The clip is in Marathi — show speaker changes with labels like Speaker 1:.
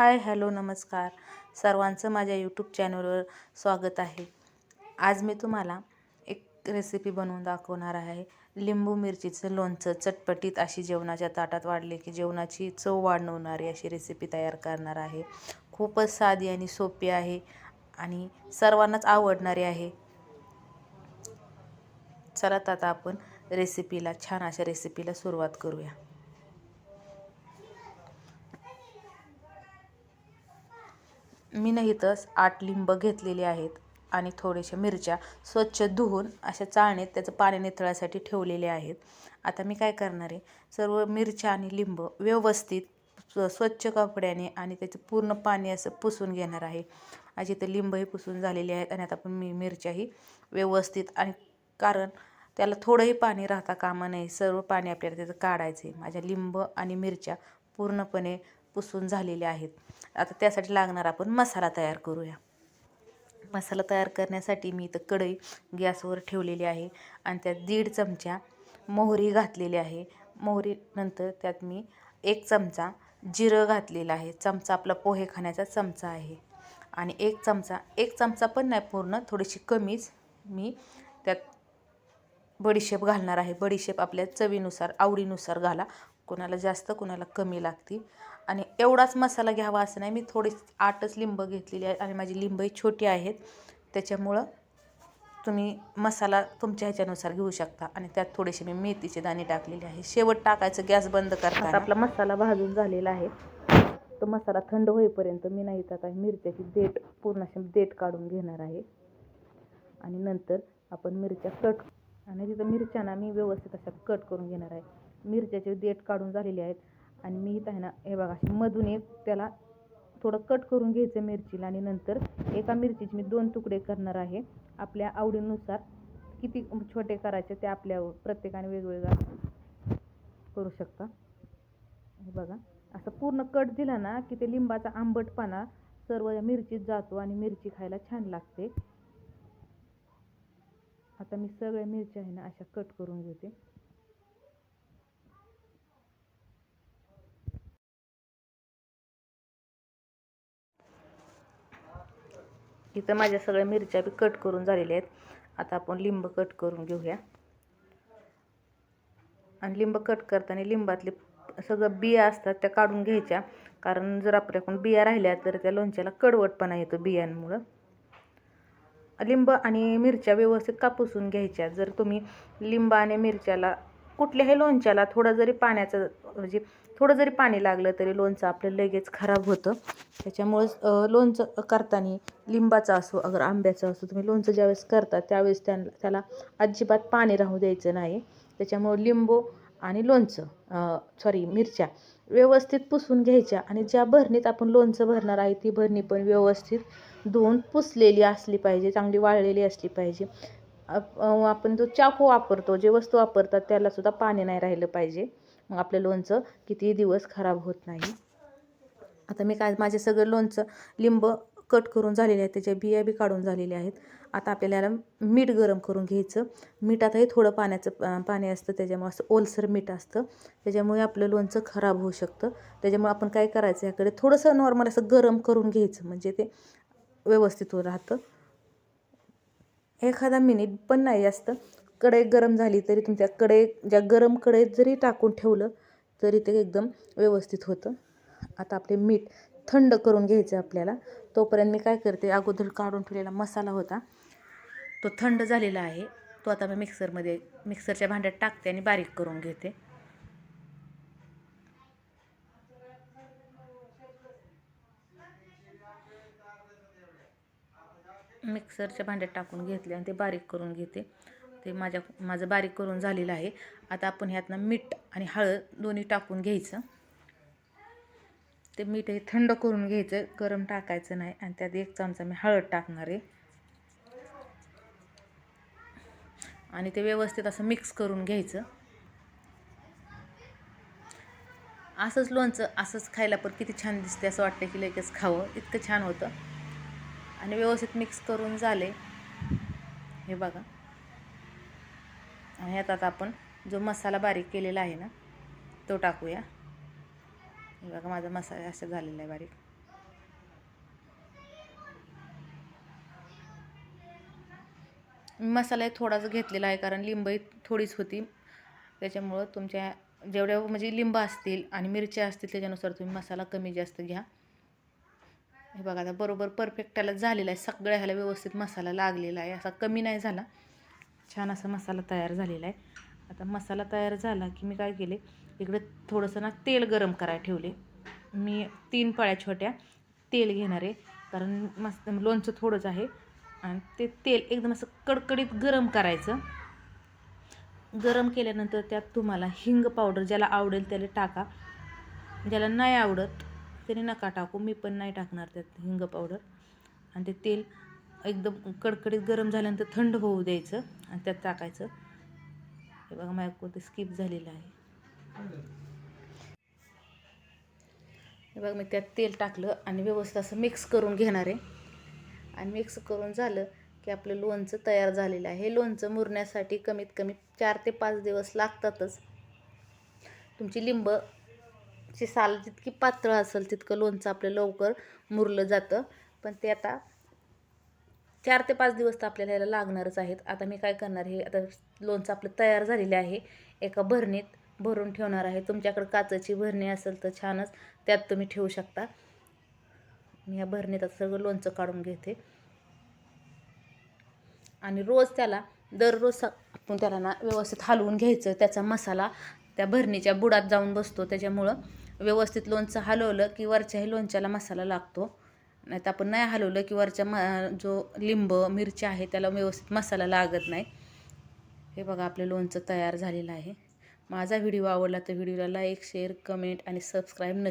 Speaker 1: हाय हॅलो नमस्कार. सर्वांचं माझ्या यूट्यूब चॅनलवर स्वागत आहे. आज मी तुम्हाला एक रेसिपी बनवून दाखवणार आहे. लिंबू मिरचीचं लोणचं चटपटीत अशी जेवणाच्या ताटात वाढले की जेवणाची चव वाढवणारी अशी रेसिपी तयार करणार आहे. खूपच साधी आणि सोपी आहे आणि सर्वांनाच आवडणारी आहे. चला तर आता आपण रेसिपीला छान अशा रेसिपीला सुरुवात करूया. मी नाहीतच आठ लिंब घेतलेली आहेत आणि थोड्याशा मिरच्या स्वच्छ धुवून अशा चाळणीत त्याचं पाणी निथळासाठी ठेवलेले आहेत. आता मी काय करणार आहे? सर्व मिरच्या आणि लिंब व्यवस्थित स्व स्वच्छ कपड्याने आणि त्याचं पूर्ण पाणी असं पुसून घेणार आहे. अशी तर लिंबही पुसून झालेली आहेत आणि आता पण मी मिरच्याही व्यवस्थित आणि कारण त्याला थोडंही पाणी राहता कामा नये. सर्व पाणी आपल्याला त्याचं काढायचं आहे. माझ्या लिंब आणि मिरच्या पूर्णपणे पुसून झालेले आहेत. आता त्यासाठी लागणार आपण मसाला तयार करूया. मसाला तयार करण्यासाठी मी इथं कढई गॅसवर ठेवलेली आहे आणि त्यात दीड चमचा मोहरी घातलेली आहे. मोहरीनंतर त्यात मी एक चमचा जिरं घातलेलं आहे. चमचा आपला पोहे खाण्याचा चमचा आहे. आणि एक चमचा एक चमचा पण नाही पूर्ण थोडीशी कमीच मी त्यात बडीशेप घालणार आहे. बडीशेप आपल्या चवीनुसार आवडीनुसार घाला. कोणाला जास्त कोणाला कमी लागते आणि एवढाच मसाला घ्यावा असं नाही. मी थोडी आठच लिंब घेतलेली आहेत आणि माझी लिंबही छोटी आहेत. त्याच्यामुळं तुम्ही मसाला तुमच्या ह्याच्यानुसार घेऊ शकता. आणि त्यात थोडेसे मी मेथीचे दाणे टाकलेले आहे. शेवट टाकायचं गॅस बंद करता आपला मसाला भाजून झालेला आहे. तो मसाला थंड होईपर्यंत मी नाही आता मिरच्याची देठ पूर्ण अशी देठ काढून घेणार आहे. आणि नंतर आपण मिरच्या कट आणि तिथं मिरच्या मी व्यवस्थित अशा कट करून घेणार आहे. मिरच्याचे देठ काढून झालेले आहेत. आणि मी इथं आहे ना हे बघा मधून एक त्याला थोडं कट करून घ्यायचं मिरचीला आणि नंतर एका मिरचीचे मी दोन तुकडे करणार आहे. आपल्या आवडीनुसार किती छोटे करायचे ते आपल्या प्रत्येकाने वेगवेगळा करू शकता. हे बघा असं पूर्ण कट दिला ना की ते लिंबाचा आंबटपणा सर्व मिरचीत जातो आणि मिरची खायला छान लागते. आता मी सगळ्या मिरच्या आहे ना अशा कट करून घेते. इथं माझ्या सगळ्या मिरच्या बी कट करून झालेल्या आहेत. आता आपण लिंब कट करून घेऊया. आणि लिंब कट करताना लिंबातले सगळं बिया असतात त्या काढून घ्यायच्या. कारण जर आपल्याकडून बिया राहिल्या तर त्या लोणच्याला कडवटपणा येतो बियांमुळं. लिंब आणि मिरच्या व्यवस्थित कापूसून घ्यायच्या. जर तुम्ही लिंब आणि मिरच्याला कुठल्याही लोणच्याला थोडं जरी पाण्याचं म्हणजे थोडं जरी पाणी लागलं तरी लोणचं आपलं लगेच खराब होतं. त्याच्यामुळंच लोणचं करताना लिंबाचं असो अगर आंब्याचं असो तुम्ही लोणचं ज्यावेळेस करता त्यावेळेस त्या त्याला अजिबात पाणी राहू द्यायचं नाही. त्याच्यामुळं लिंबू आणि लोणचं सॉरी मिरच्या व्यवस्थित पुसून घ्यायच्या आणि ज्या भरणीत आपण लोणचं भरणार आहे ती भरणी पण व्यवस्थित धुवून पुसलेली असली पाहिजे चांगली वाळलेली असली पाहिजे. आपण जो चाकू वापरतो जे वस्तू वापरतात त्यालासुद्धा पाणी नाही राहिलं पाहिजे. मग आपलं लोणचं कितीही दिवस खराब होत नाही. आता मी काय माझे सगळं लोणचं लिंब कट करून झालेले आहेत त्याच्या बिया बी काढून झालेल्या आहेत. आता आपल्याला याला मीठ गरम करून घ्यायचं. मिठातही थोडं पाण्याचं पाणी असतं त्याच्यामुळे असं ओलसर मीठ असतं. त्याच्यामुळे आपलं लोणचं खराब होऊ शकतं. त्याच्यामुळे आपण काय करायचं याकडे थोडंसं नॉर्मल असं गरम करून घ्यायचं म्हणजे ते व्यवस्थित राहतं. एखादा मिनिट पण नाही जास्त. कढई गरम झाली तरी तुमच्या कढई ज्या गरम कढईत जरी टाकून ठेवलं तरी ते एकदम व्यवस्थित होतं. आता आपले मीठ थंड करून घ्यायचं आपल्याला. तोपर्यंत मी काय करते अगोदर काढून ठेवलेला मसाला होता. तो थंड झालेला आहे. तो आता मी मिक्सरमध्ये मिक्सरच्या भांड्यात टाकते आणि बारीक करून घेते. मिक्सरच्या भांड्यात टाकून घेतले आणि ते बारीक करून घेते. ते माझ्या माझं बारीक करून झालेलं आहे. आता आपण ह्यातनं मीठ आणि हळद दोन्ही टाकून घ्यायचं. ते मीठ हे थंड करून घ्यायचं. गरम टाकायचं नाही आणि त्यात एक चमचा मी हळद टाकणार आहे. आणि ते व्यवस्थित असं मिक्स करून घ्यायचं. असंच लोणचं असंच खायला पण किती छान दिसते असं वाटतं की लगेच खावं. इतकं छान होतं. आणि व्यवस्थित मिक्स करून झाले. हे बघा. आणि आता आपण जो मसाला बारीक केलेला आहे ना तो टाकूया. हे बघा माझा मसाला असं झालेला आहे बारीक. मसाला थोडासा घेतलेला आहे कारण लिंबही थोडीच होती. त्याच्यामुळं तुमच्या जेवढ्या म्हणजे लिंब असतील आणि मिरच्या असतील त्याच्यानुसार तुम्ही मसाला कमी जास्त घ्या. हे बघा आता बरोबर परफेक्ट त्याला झालेला आहे. सगळ्या ह्याला व्यवस्थित मसाला लागलेला आहे. असा कमी नाही झाला. छान असा मसाला तयार झालेला आहे. आता मसाला तयार झाला की मी काय केले इकडे थोडंसं ना तेल गरम करायला ठेवले. मी तीन पळ्या छोट्या तेल घेणार आहे. कारण मस्त लोणचं थोडंच आहे. आणि ते तेल एकदम असं कडकडीत गरम करायचं. गरम केल्यानंतर त्यात तुम्हाला हिंग पावडर ज्याला आवडेल त्याला टाका. ज्याला नाही आवडत त्याने नका टाकू मी पण नाही टाकणार त्यात हिंग पावडर आणि ते तेल एकदम कडकडीत गरम झाल्यानंतर थंड होऊ द्यायचं आणि त्यात टाकायचं. हे बघा माझ्या ते स्किप झालेलं आहे. हे बघा मी त्यात तेल टाकलं आणि व्यवस्थित असं मिक्स करून घेणार आहे. आणि मिक्स करून झालं की आपलं लोणचं तयार झालेलं आहे. हे लोणचं मुरण्यासाठी कमीत कमी चार ते पाच दिवस लागतातच. तुमची लिंब ची साल जितकी पातळ असेल तितकं लोणचं आपलं लवकर मुरलं जातं. पण ते आता चार ते पाच दिवस तर आपल्याला याला लागणारच आहेत. आता मी काय करणार हे आता लोणचं आपलं तयार झालेलं आहे. एका भरणीत भरून ठेवणार आहे. तुमच्याकडे काचेची भरणी असेल तर छानच त्यात तुम्ही ठेवू शकता. मी या भरणीत आता सगळं लोणचं काढून घेते. आणि रोज त्याला दररोज आपण त्याला ना व्यवस्थित हलवून घ्यायचं. त्याचा मसाला त्या भरणीच्या बुडात जाऊन बसतो. त्याच्यामुळं व्यवस्थित लोणचं हलवलं की वरच्याही लोणच्याला मसाला लागतो. नाही तर आपण नाही हलवलं की वरच्या म जो लिंब मिरची आहे त्याला व्यवस्थित मसाला लागत नाही. हे बघा आपलं लोणचं तयार झालेलं आहे. माझा व्हिडिओ आवडला तर व्हिडिओला लाईक शेअर कमेंट आणि सबस्क्राईब नक्की